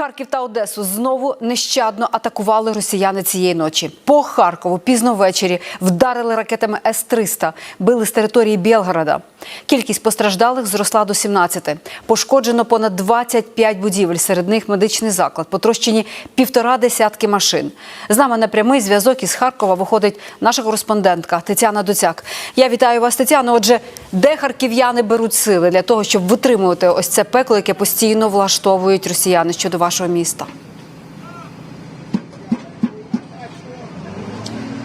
Харків та Одесу знову нещадно атакували росіяни цієї ночі. По Харкову пізно ввечері вдарили ракетами С-300, били з території Білгорода. Кількість постраждалих зросла до 17. Пошкоджено понад 25 будівель, серед них медичний заклад. Потрощені півтора десятки машин. З нами на прямий зв'язок із Харкова виходить наша кореспондентка Тетяна Доцяк. Я вітаю вас, Тетяно. Отже, де харків'яни беруть сили для того, щоб витримувати ось це пекло, яке постійно влаштовують росіяни щодо вашого міста?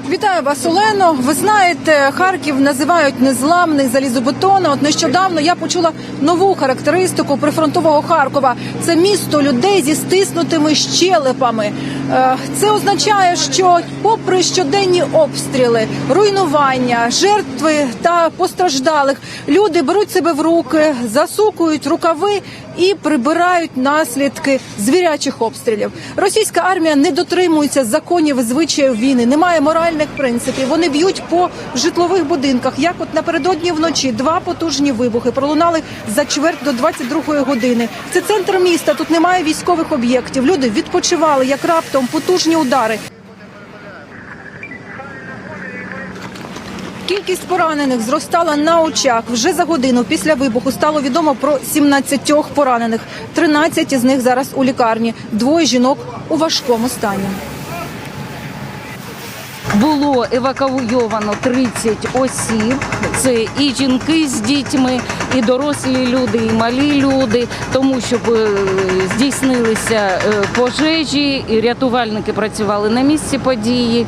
Вітаю вас, Олено. Ви знаєте, Харків називають незламний залізобетон. От нещодавно я почула нову характеристику прифронтового Харкова. Це місто людей зі стиснутими щелепами. Е, Це означає, що, попри щоденні обстріли, руйнування, жертви та постраждалих, люди беруть себе в руки, засукують рукави і прибирають наслідки звірячих обстрілів. Російська армія не дотримується законів і звичаїв війни, немає моральних принципів. Вони б'ють по житлових будинках. Як от напередодні вночі два потужні вибухи пролунали за чверть до 22-ї години. Це центр міста. Тут немає військових об'єктів. Люди відпочивали як раптом потужні удари. Кількість поранених зростала на очах. Вже за годину після вибуху стало відомо про 17 поранених. 13 із них зараз у лікарні. Двоє жінок у важкому стані. Було евакуйовано 30 осіб. Це і жінки з дітьми, і дорослі люди, і малі люди, тому щоб е, здійснилися е, пожежі, і рятувальники працювали на місці події.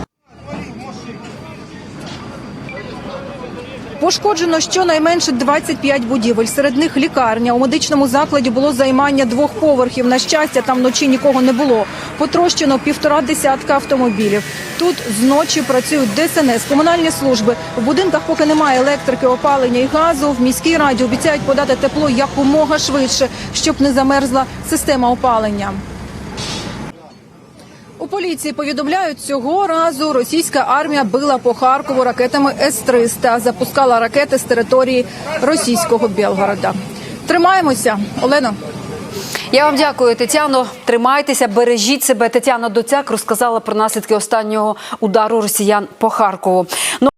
Пошкоджено щонайменше 25 будівель. Серед них лікарня. У медичному закладі було займання двох поверхів. На щастя, там вночі нікого не було. Потрощено півтора десятка автомобілів. Тут зночі працюють ДСНС, комунальні служби. В будинках поки немає електрики, опалення і газу. В міській раді обіцяють подати тепло якомога швидше, щоб не замерзла система опалення. Поліції повідомляють, цього разу російська армія била по Харкову ракетами С-300, запускала ракети з території російського Білгорода. Тримаємося, Олено. Я вам дякую, Тетяно. Тримайтеся, бережіть себе. Тетяна Доцяк розказала про наслідки останнього удару росіян по Харкову. Ну,